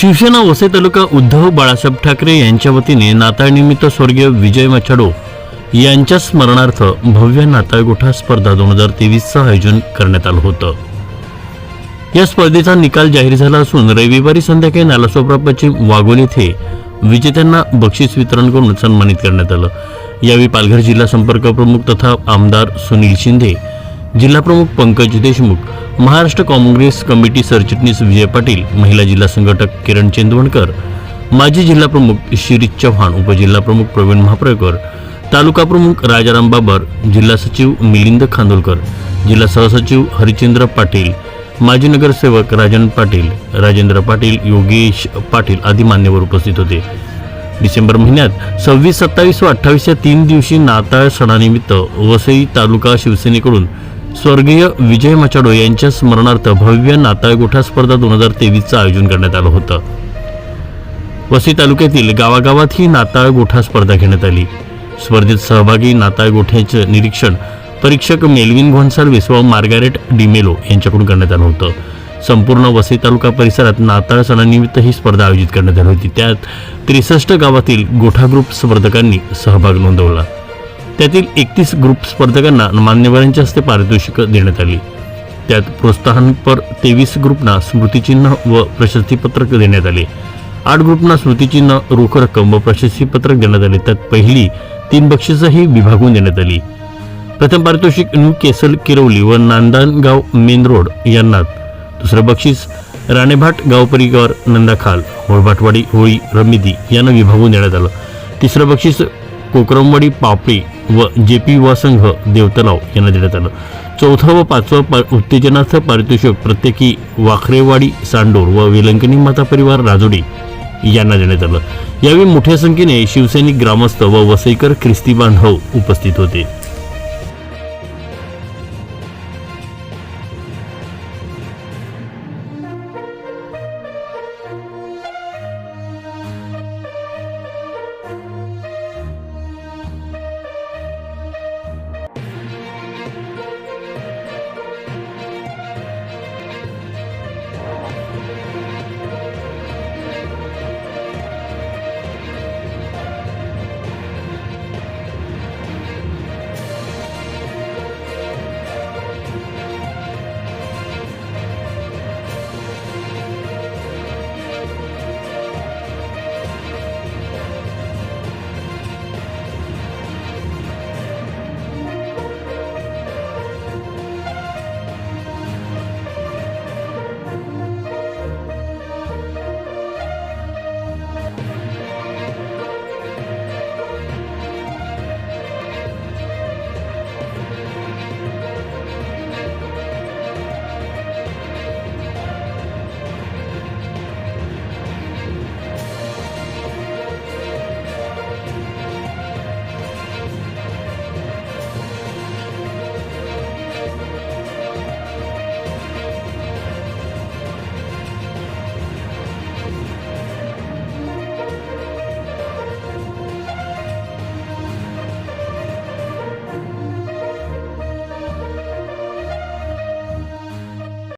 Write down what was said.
शिवसेना वसई तालुका उद्धव बाळासाहेब ठाकरे यांच्या वतीने नाताळनिमित्त स्वर्गीय विजय मचाडो यांच्या स्मरणार्थ भव्य नाताळगोठा स्पर्धा दोन हजार तेवीसचं आयोजन करण्यात आलं होतं. या स्पर्धेचा निकाल जाहीर झाला असून रविवारी संध्याकाळी नालासोप्रापाचे वाघोली येथे विजेत्यांना बक्षीस वितरण करून सन्मानित करण्यात आलं. यावेळी पालघर जिल्हा संपर्क प्रमुख तथा आमदार सुनील शिंदे जिल्हाप्रमुख पंकज देशमुख महाराष्ट्र काँग्रेस कमिटी सरचिटणीस विजय पाटील महिला जिल्हा संघटक किरण चेंदवणकर माजी जिल्हाप्रमुख शिरीष चव्हाण उपजिल्हाप्रमुख प्रवीण महाप्रकर तालुका प्रमुख राजाराम बाबर जिल्हा सचिव मिलिंद खांदोलकर जिल्हा सहसचिव हरिचंद्र पाटील माजी नगरसेवक राजन पाटील राजेंद्र पाटील योगेश पाटील आदी मान्यवर उपस्थित होते. डिसेंबर महिन्यात सव्वीस सत्तावीस व अठ्ठावीस या तीन दिवशी नाताळ सणानिमित्त वसई तालुका शिवसेनेकडून स्वर्गीय विजय मचाडो यांच्या स्मरणार्थ भव्य नाताळ गोठा स्पर्धा दोन हजार तेवीसचं आयोजन करण्यात आलं होतं. वसई तालुक्यातील गावागावात ही नाताळ गोठा स्पर्धा घेण्यात आली. स्पर्धेत सहभागी नाताळ गोठ्याचं निरीक्षण परीक्षक मेलविन घोन्साल्विस व मार्गारेट डिमेलो यांच्याकडून करण्यात आलं होतं. संपूर्ण वसई तालुका परिसरात नाताळ सणानिमित्त ही स्पर्धा आयोजित करण्यात आली होती. त्यात त्रेसष्ट गावातील गोठा ग्रुप स्पर्धकांनी सहभाग नोंदवला. त्यातील एकतीस ग्रुप स्पर्धकांना मान्यवरांच्या हस्ते पारितोषिक देण्यात आली. त्यात प्रोत्साहनपर तेवीस ग्रुपना स्मृतिचिन्ह व प्रशस्तीपत्रक देण्यात आले. आठ ग्रुपना स्मृतिचिन्ह रोख रक्कम व प्रशस्तीपत्रक देण्यात आले. त्यात पहिली तीन बक्षिसही विभागून देण्यात आली. प्रथम पारितोषिक न्यू केसल किरवली व नांदानगाव मेन रोड यांना दुसरं बक्षीस राणेभाट गाव नंदाखाल होळभाटवाडी होळी रमिदी यांना विभागून देण्यात आलं. तिसरं बक्षीस कोकरमवाडी पापडी व जे पी युवा संघ देवतलाव यांना देण्यात आलं. चौथं व पाचवं पा उत्तेजनार्थ पारितोषिक प्रत्येकी वाखरेवाडी सांडोर व वेलंकणी माता परिवार राजोडी यांना देण्यात आलं. यावेळी मोठ्या संख्येने शिवसैनिक ग्रामस्थ व वसईकर ख्रिस्ती बांधव उपस्थित होते.